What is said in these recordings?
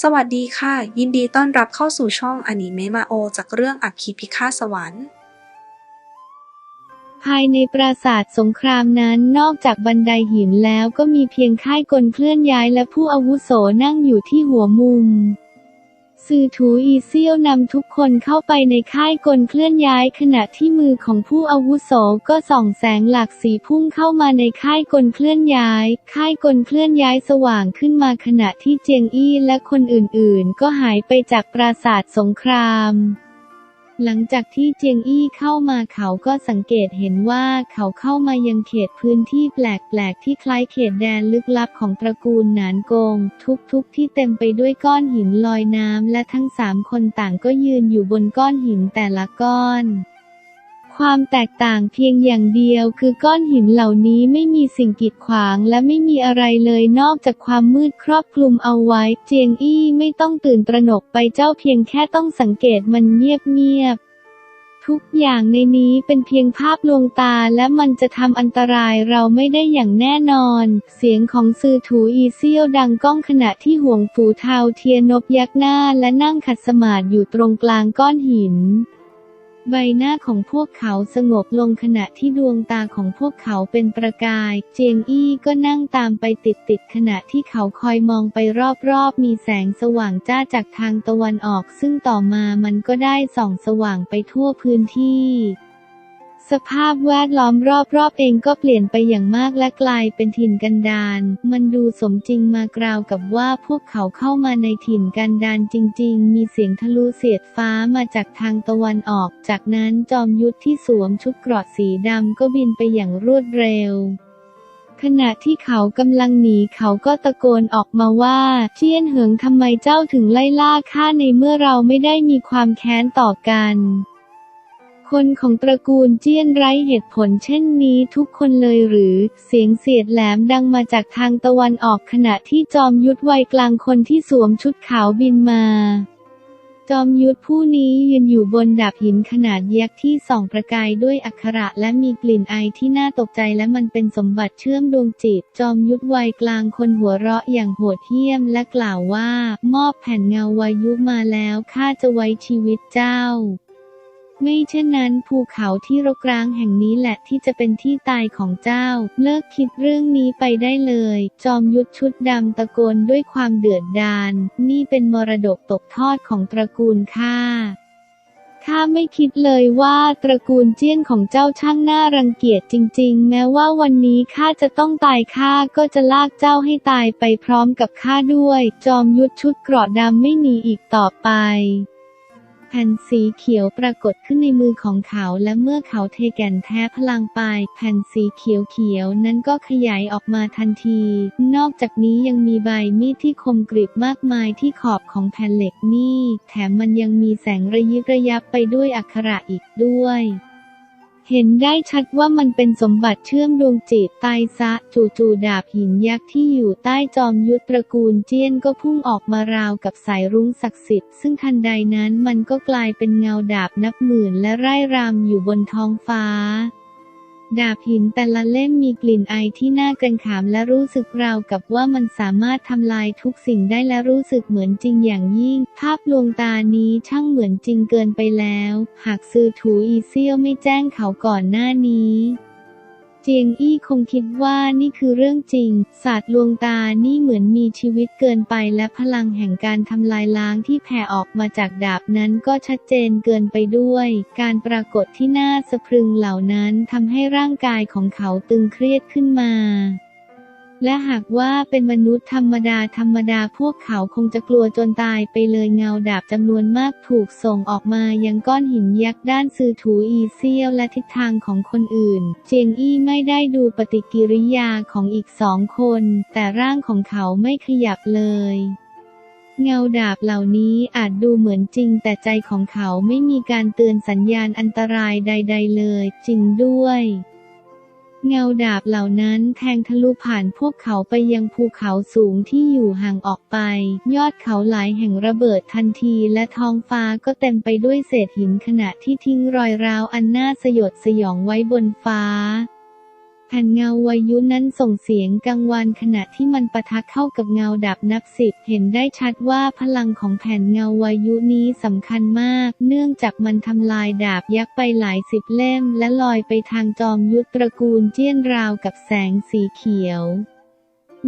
สวัสดีค่ะ ยินดีต้อนรับเข้าสู่ช่องอนิเมะมาโอ จากเรื่องอักคีพิฆาตสวรรค์ ภายในปราสาทสงครามนั้นนอกจากบันไดหินแล้วก็มีเพียงค่ายกลเคลื่อนย้ายและผู้อาวุโสนั่งอยู่ที่หัวมุม ซือถูอีเซี่ยวนำทุกคนเข้าไปในค่ายกลเคลื่อนย้ายขณะที่มือของผู้อาวุโสก็ส่องแสงหลักสีพุ่งเข้ามาในค่ายกลเคลื่อนย้าย ค่ายกลเคลื่อนย้ายสว่างขึ้นมาขณะที่เจียงอี้และคนอื่นๆ ก็หายไปจากปราสาทสงคราม หลังจากที่เจียงอี้เข้ามาเขาก็สังเกตเห็นว่าเขาเข้ามายังเขตพื้นที่แปลกๆที่คล้ายเขตแดนลึกลับของตระกูลหนานกง ทุกๆที่เต็มไปด้วยก้อนหินลอยน้ำและทั้งสามคนต่างก็ยืนอยู่บนก้อนหินแต่ละก้อน ความแตกต่างเพียงอย่างเดียวคือก้อนหินเหล่านี้ไม่มีสิ่งกีดขวางและไม่มีอะไรเลยนอกจากความมืดครอบคลุมเอาไว้ เจียงอี้ไม่ต้องตื่นตระหนกไปเจ้าเพียงแค่ต้องสังเกตมันเงียบๆทุกอย่างในนี้เป็นเพียงภาพลวงตาและมันจะทำอันตรายเราไม่ได้อย่างแน่นอน เสียงของซือถูอีเซียวดังก้องขณะที่ห่วงฝูเทาเทียนบยักหน้าและนั่งขัดสมาธิอยู่ตรงกลางก้อนหิน ใบหน้าของพวกเขาสงบลงขณะที่ดวงตาของพวกเขาเป็นประกาย เจียงอี้ก็นั่งตามไปติดๆขณะที่เขาคอยมองไปรอบๆ มีแสงสว่างจ้าจากทางตะวันออก ซึ่งต่อมามันก็ได้ส่องสว่างไปทั่วพื้นที่ สภาพแวดล้อมรอบๆเองก็เปลี่ยนไปอย่างมากและกลายเป็นถิ่นกันดารมันดูสมจริงมากราวกับว่าพวกเขาเข้ามาในถิ่นกันดารจริง ๆ มีเสียงทะลุเสียดฟ้ามาจากทางตะวันออก จากนั้นจอมยุทธที่สวมชุดเกราะสีดำก็บินไปอย่างรวดเร็วขณะที่เขากำลังหนีเขาก็ตะโกนออกมาว่าเจียนเหิงทำไมเจ้าถึงไล่ล่าข้าในเมื่อเราไม่ได้มีความแค้นต่อกัน คนของตระกูลเจี้ยนไร้เหตุผลเช่นนี้ทุกคนเลยหรือ เสียงเสียดแหลมดังมาจากทางตะวันออกขณะที่จอมยุทธวัยกลางคนที่สวมชุดขาวบินมา จอมยุทธผู้นี้ยืนอยู่บนดาบหินขนาดยักษ์ที่ส่องประกายด้วยอักขระและมีกลิ่นไอที่น่าตกใจและมันเป็นสมบัติเชื่อมดวงจิต จอมยุทธวัยกลางคนหัวเราะอย่างโหดเหี้ยมและกล่าวว่า มอบแผ่นเงาวายุมาแล้วข้าจะไว้ชีวิตเจ้า ไม่เช่นนั้นภูเขาที่รกร้างแห่งนี้แหละที่จะเป็นที่ตายของเจ้า เลิกคิดเรื่องนี้ไปได้เลย จอมยุทธชุดดำตะโกนด้วยความเดือดดาล นี่เป็นมรดกตกทอดของตระกูลข้าข้าไม่คิดเลยว่าตระกูลเจี้ยนของเจ้าช่างน่ารังเกียจจริง ๆ แม้ว่าวันนี้ข้าจะต้องตายข้าก็จะลากเจ้าให้ตายไปพร้อมกับข้าด้วย จอมยุทธชุดเกราะดำไม่หนีอีกต่อไป ผ่นสีเขียวปรากฏขึ้นในมือของเขาและเมื่อเขาเทแก่นแท้พลังไป แผ่นสีเขียวๆนั้นก็ขยายออกมาทันที นอกจากนี้ยังมีใบมีดที่คมกริบมากมายที่ขอบของแผ่นเหล็กนี่ แถมมันยังมีแสงระยิบระยับไปด้วยอักขระอีกด้วย เห็นได้ชัดว่ามันเป็นสมบัติเชื่อมดวงจิตตายซะ จู่ๆดาบหินยักษ์ที่อยู่ใต้จอมยุทธตระกูลเจียนก็พุ่งออกมาราวกับสายรุ้งศักดิ์สิทธิ์ซึ่งทันใดนั้นมันก็กลายเป็นเงาดาบนับหมื่นและไร่รำอยู่บนท้องฟ้า ดาบหินแต่ละเล่มมีกลิ่นไอที่น่าเกรงขามและรู้สึกราวกับว่ามันสามารถทำลายทุกสิ่งได้และรู้สึกเหมือนจริงอย่างยิ่ง ภาพลวงตานี้ช่างเหมือนจริงเกินไปแล้ว หากซื้อถูอีเซียวไม่แจ้งเขาก่อนหน้านี้ เจียงอี้คงคิดว่านี่คือเรื่องจริง ศาสตร์ลวงตานี่เหมือนมีชีวิตเกินไปและพลังแห่งการทำลายล้างที่แผ่ออกมาจากดาบนั้นก็ชัดเจนเกินไปด้วย การปรากฏที่น่าสะพรึงเหล่านั้นทำให้ร่างกายของเขาตึงเครียดขึ้นมา และหากว่าเป็นมนุษย์ธรรมดาธรรมดาพวกเขาคงจะกลัวจนตายไปเลยเงาดาบจำนวนมากถูกส่งออกมายังก้อนหินยักษ์ด้านซือถูอีเซียวและทิศทางของคนอื่น เจียงอี้ไม่ได้ดูปฏิกิริยาของอีกสองคน แต่ร่างของเขาไม่ขยับเลยเงาดาบเหล่านี้อาจดูเหมือนจริงแต่ใจของเขาไม่มีการเตือนสัญญาณอันตรายใด ๆ เลย จริงด้วย เงาดาบเหล่านั้นแทงทะลุผ่านพวกเขาไปยังภูเขาสูงที่อยู่ห่างออกไป ยอดเขาหลายแห่งระเบิดทันทีและท้องฟ้าก็เต็มไปด้วยเศษหินขณะที่ทิ้งรอยร้าวอันน่าสยดสยองไว้บนฟ้า แผ่นเงาวายุนั้นส่งเสียงกังวานขณะที่มันปะทะเข้ากับเงาดับนับสิบเห็นได้ชัดว่าพลังของแผ่นเงาวายุนี้สำคัญมาก เนื่องจากมันทำลายดาบยักษ์ไปหลายสิบเล่ม และลอยไปทางจอมยุทธตระกูลเจี้ยนราวกับแสงสีเขียว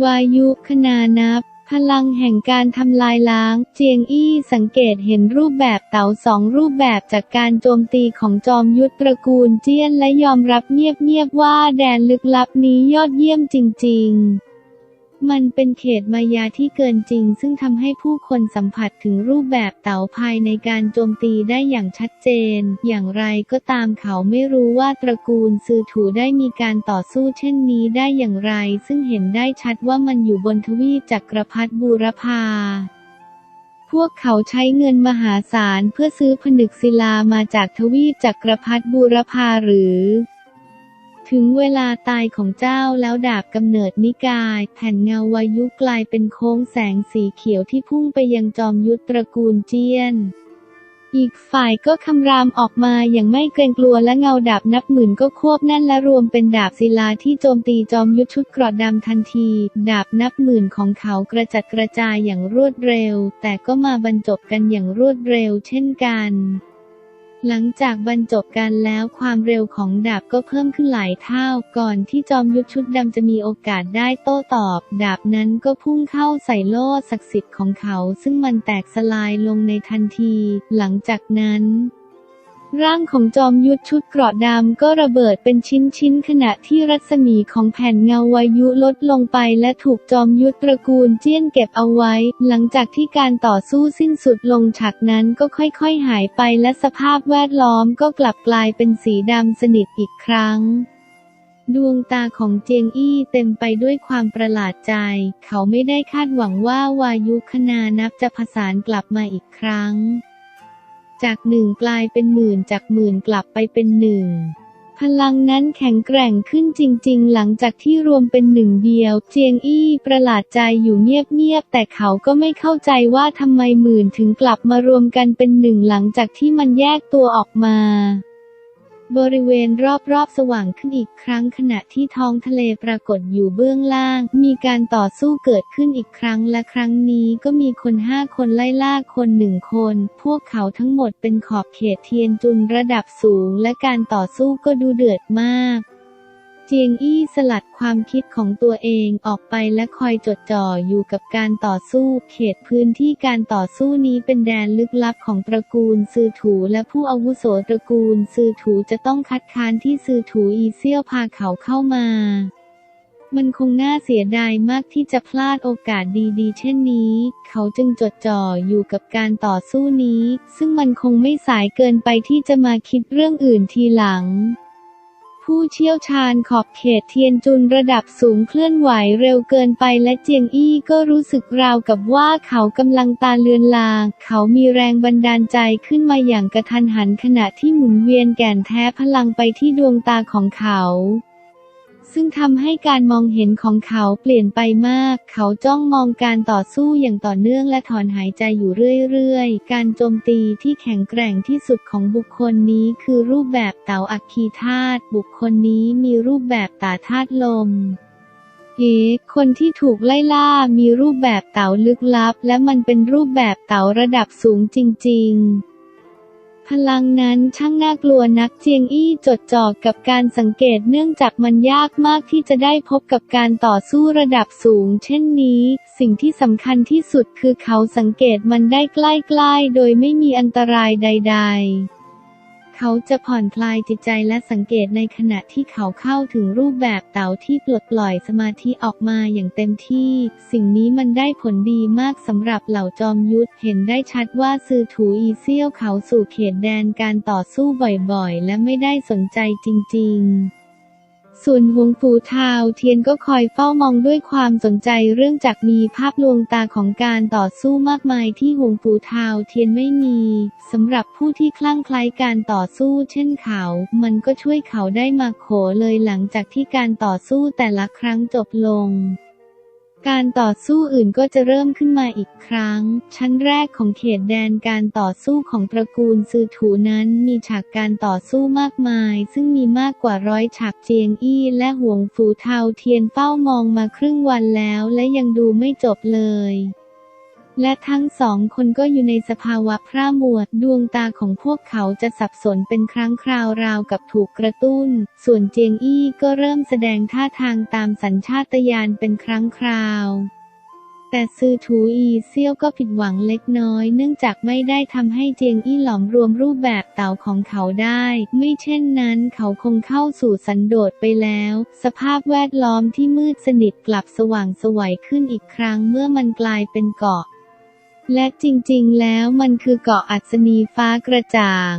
วายุคณานับ พลังแห่งการทำลายล้าง เจียงอี้สังเกตเห็นรูปแบบเต๋าสองรูปแบบจากการโจมตีของจอมยุทธตระกูลเจี้ยนและยอมรับเงียบๆว่าแดนลึกลับนี้ยอดเยี่ยมจริง ๆ มันเป็นเขตมายาที่เกินจริง ซึ่งทำให้ผู้คนสัมผัสถึงรูปแบบเต๋าภายในการโจมตีได้อย่างชัดเจน อย่างไรก็ตามเขาไม่รู้ว่าตระกูลซือถูได้มีการต่อสู้เช่นนี้ได้อย่างไร ซึ่งเห็นได้ชัดว่ามันอยู่บนทวีปจักรพรรดิบูรพาพวกเขาใช้เงินมหาศาลเพื่อซื้อผนึกศิลามาจากทวีปจักรพรรดิบูรพาหรือ ถึงเวลาตายของเจ้าแล้วดาบกำเนิดนิกาย แผ่นเงาวายุกลายเป็นโค้งแสงสีเขียวที่พุ่งไปยังจอมยุทธตระกูลเจียน อีกฝ่ายก็คำรามออกมาอย่างไม่เกรงกลัวและเงาดาบนับหมื่นก็ควบแน่นและรวมเป็นดาบศิลาที่โจมตีจอมยุทธชุดเกรอดดำทันที ดาบนับหมื่นของเขากระจัดกระจายอย่างรวดเร็ว แต่ก็มาบรรจบกันอย่างรวดเร็วเช่นกัน หลังจากบรรจบกันแล้วความเร็วของดาบก็เพิ่มขึ้นหลายเท่า ก่อนที่จอมยุทธชุดดำจะมีโอกาสได้โต้ตอบ ดาบนั้นก็พุ่งเข้าใส่โล่ศักดิ์สิทธิ์ของเขา ซึ่งมันแตกสลายลงในทันที หลังจากนั้น ร่างของจอมยุทธชุดเกราะดำก็ระเบิดเป็นชิ้นๆขณะที่รัศมีของแผ่นเงาวายุลดลงไปและถูกจอมยุทธตระกูลเจี้ยนเก็บเอาไว้ หลังจากที่การต่อสู้สิ้นสุดลงฉากนั้นก็ค่อยๆหายไปและสภาพแวดล้อมก็กลับกลายเป็นสีดำสนิทอีกครั้งดวงตาของเจียงอี้เต็มไปด้วยความประหลาดใจ เขาไม่ได้คาดหวังว่าวายุคณานับจะผสานกลับมาอีกครั้ง จากหนึ่งกลายเป็นหมื่นจากหมื่นกลับไปเป็นหนึ่งพลังนั้นแข็งแกร่งขึ้นจริง ๆ หลังจากที่รวมเป็นหนึ่งเดียว เจียงอี้ประหลาดใจอยู่เงียบ ๆ แต่เขาก็ไม่เข้าใจว่าทำไมหมื่นถึงกลับมารวมกันเป็นหนึ่งหลังจากที่มันแยกตัวออกมา บริเวณรอบๆสว่างขึ้นอีกครั้งขณะที่ท้องทะเลปรากฏอยู่เบื้องล่าง มีการต่อสู้เกิดขึ้นอีกครั้งและครั้งนี้ก็มีคนห้าคนไล่ล่าคนหนึ่งคน พวกเขาทั้งหมดเป็นขอบเขตเทียนจุนระดับสูง และการต่อสู้ก็ดูเดือดมาก เจียงอี้สลัดความคิดของตัวเองออกไปและคอยจดจ่ออยู่กับการต่อสู้ เขตพื้นที่การต่อสู้นี้เป็นแดนลึกลับของตระกูลซือถูและผู้อาวุโสตระกูลซือถูจะต้องคัดค้านที่ซือถูอีเซี่ยวพาเขาเข้ามา มันคงน่าเสียดายมากที่จะพลาดโอกาสดีๆ เช่นนี้ เขาจึงจดจ่ออยู่กับการต่อสู้นี้ ซึ่งมันคงไม่สายเกินไปที่จะมาคิดเรื่องอื่นทีหลัง ผู้เชี่ยวชาญขอบเขตเทียนจุนระดับสูงเคลื่อนไหวเร็วเกินไปและเจียงอี้ก็รู้สึกราวกับว่าเขากำลังตาเลือนลาง เขามีแรงบันดาลใจขึ้นมาอย่างกระทันหันขณะที่หมุนเวียนแก่นแท้พลังไปที่ดวงตาของเขา ซึ่งทำให้การมองเห็นของเขาเปลี่ยนไปมาก เขาจ้องมองการต่อสู้อย่างต่อเนื่องและถอนหายใจอยู่เรื่อยๆ การโจมตีที่แข็งแกร่งที่สุดของบุคคลนี้คือรูปแบบเต๋าอัคคีธาตุ บุคคลนี้มีรูปแบบตาธาตุลมเอ๋คนที่ถูกไล่ล่ามีรูปแบบเต๋าลึกลับ และมันเป็นรูปแบบเต๋าระดับสูงจริง ๆ พลังนั้นช่างน่ากลัวนักเจียงอี้จดจ่อกับการสังเกตเนื่องจากมันยากมากที่จะได้พบกับการต่อสู้ระดับสูง เช่นนี้ สิ่งที่สำคัญที่สุดคือเขาสังเกตมันได้ใกล้ๆ โดยไม่มีอันตรายใด ๆ เขาจะผ่อนคลายจิตใจและสังเกตในขณะที่เขาเข้าถึงรูปแบบเต๋าที่ปลดปล่อยสมาธิออกมาอย่างเต็มที่ สิ่งนี้มันได้ผลดีมากสำหรับเหล่าจอมยุทธเห็นได้ชัดว่าซือถูอีเซี่ยวเขาสู่เขตแดนการต่อสู้บ่อยๆ และไม่ได้สนใจจริง ๆ ส่วนหวงฟูทาวเทียนก็คอยเฝ้ามองด้วยความสนใจเรื่องจากมีภาพลวงตาของการต่อสู้มากมายที่หวงฟูทาวเทียนไม่มีสำหรับผู้ที่คลั่งไคล้การต่อสู้เช่นเขา มันก็ช่วยเขาได้มาโขเลยหลังจากที่การต่อสู้แต่ละครั้งจบลง การต่อสู้อื่นก็จะเริ่มขึ้นมาอีกครั้ง ชั้นแรกของเขตแดนการต่อสู้ของตระกูลซือถูนั้นมีฉากการต่อสู้มากมาย ซึ่งมีมากกว่าร้อยฉากเจียงอี้และห่วงฝูเทาเทียนเฝ้ามองมาครึ่งวันแล้วและยังดูไม่จบเลย และทั้งสองคนก็อยู่ในสภาวะพร่ามัวดวงตาของพวกเขาจะสับสนเป็นครั้งคราวราวกับถูกกระตุ้น ส่วนเจียงอี้ก็เริ่มแสดงท่าทางตามสัญชาตญาณเป็นครั้งคราวแต่ซือถูอีเซี่ยวก็ผิดหวังเล็กน้อย เนื่องจากไม่ได้ทำให้เจียงอี้หลอมรวมรูปแบบเต่าของเขาได้ ไม่เช่นนั้นเขาคงเข้าสู่สันโดษไปแล้ว สภาพแวดล้อมที่มืดสนิทกลับสว่างสวัยขึ้นอีกครั้งเมื่อมันกลายเป็นเกาะ และจริงๆ แล้วมันคือเกาะอัศนีฟ้ากระจ่าง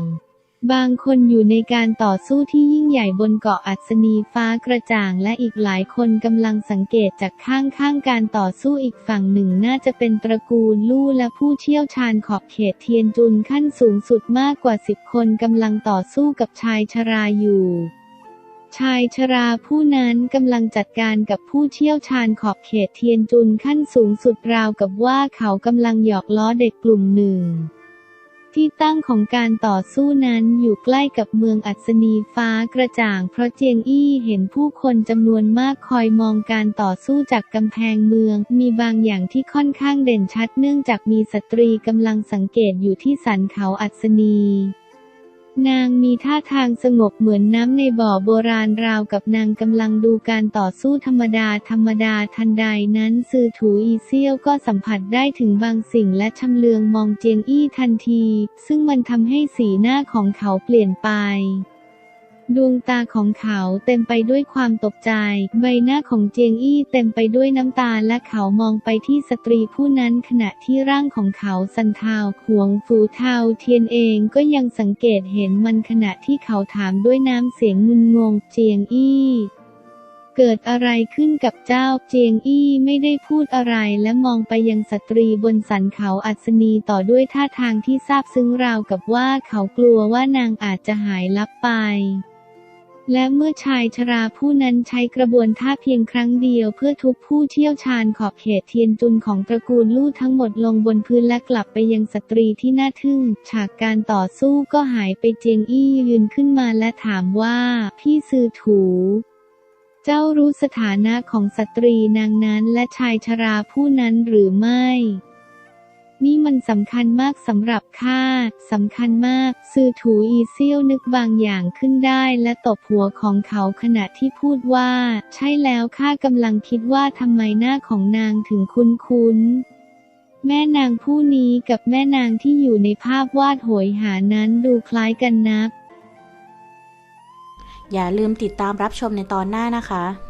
บางคนอยู่ในการต่อสู้ที่ยิ่งใหญ่บนเกาะอัศนีฟ้ากระจ่าง และอีกหลายคนกำลังสังเกตจากข้างๆ การต่อสู้อีกฝั่งหนึ่งน่าจะเป็นตระกูลลู่และผู้เชี่ยวชาญขอบเขตเทียนจุนขั้นสูงสุดมากกว่าสิบคนกำลังต่อสู้กับชายชราอยู่ ชายชราผู้นั้นกำลังจัดการกับผู้เชี่ยวชาญขอบเขตเทียนจุนขั้นสูงสุดราวกับว่าเขากำลังหยอกล้อเด็กกลุ่มหนึ่ง ที่ตั้งของการต่อสู้นั้นอยู่ใกล้กับเมืองอัศนีฟ้ากระจ่าง เพราะเจียงอี้เห็นผู้คนจำนวนมากคอยมองการต่อสู้จากกำแพงเมือง มีบางอย่างที่ค่อนข้างเด่นชัดเนื่องจากมีสตรีกำลังสังเกตอยู่ที่สันเขาอัศนี นางมีท่าทางสงบเหมือนน้ำในบ่อโบราณราวกับนางกำลังดูการต่อสู้ธรรมดาธรรมดาทันใดนั้นซือถูอีเซี่ยวก็สัมผัสได้ถึงบางสิ่งและชำเลืองมองเจียงอี้ทันที ซึ่งมันทำให้สีหน้าของเขาเปลี่ยนไป ดวงตาของเขาเต็มไปด้วยความตกใจ ใบหน้าของเจียงอี้เต็มไปด้วยน้ำตาและเขามองไปที่สตรีผู้นั้นขณะที่ร่างของเขาสันเทาหวงฝูเทาเทียนเองก็ยังสังเกตเห็นมันขณะที่เขาถามด้วยน้ำเสียงงุนงงเจียงอี้เกิดอะไรขึ้นกับเจ้าเจียงอี้ไม่ได้พูดอะไรและมองไปยังสตรีบนสันเขาอัศนีต่อด้วยท่าทางที่ซาบซึ้งราวกับว่าเขากลัวว่านางอาจจะหายลับไป และเมื่อชายชราผู้นั้นใช้กระบวนท่าเพียงครั้งเดียวเพื่อทุบผู้เชี่ยวชาญขอบเขตเทียนจุนของตระกูลลู่ทั้งหมดลงบนพื้นและกลับไปยังสตรีที่น่าทึ่ง ฉากการต่อสู้ก็หายไปเจียงอี้ยืนขึ้นมาและถามว่า พี่ซือถูเจ้ารู้สถานะของสตรีนางนั้นและชายชราผู้นั้นหรือไม่ นี่มันสำคัญมากสำหรับข้าสำคัญมาก ซือถูอีเซียวนึกบางอย่างขึ้นได้และตบหัวของเขาขณะที่พูดว่า ใช่แล้วข้ากำลังคิดว่าทำไมหน้าของนางถึงคุ้นๆแม่นางผู้นี้กับแม่นางที่อยู่ในภาพวาดโหยหานั้นดูคล้ายกันนัก อย่าลืมติดตามรับชมในตอนหน้านะคะ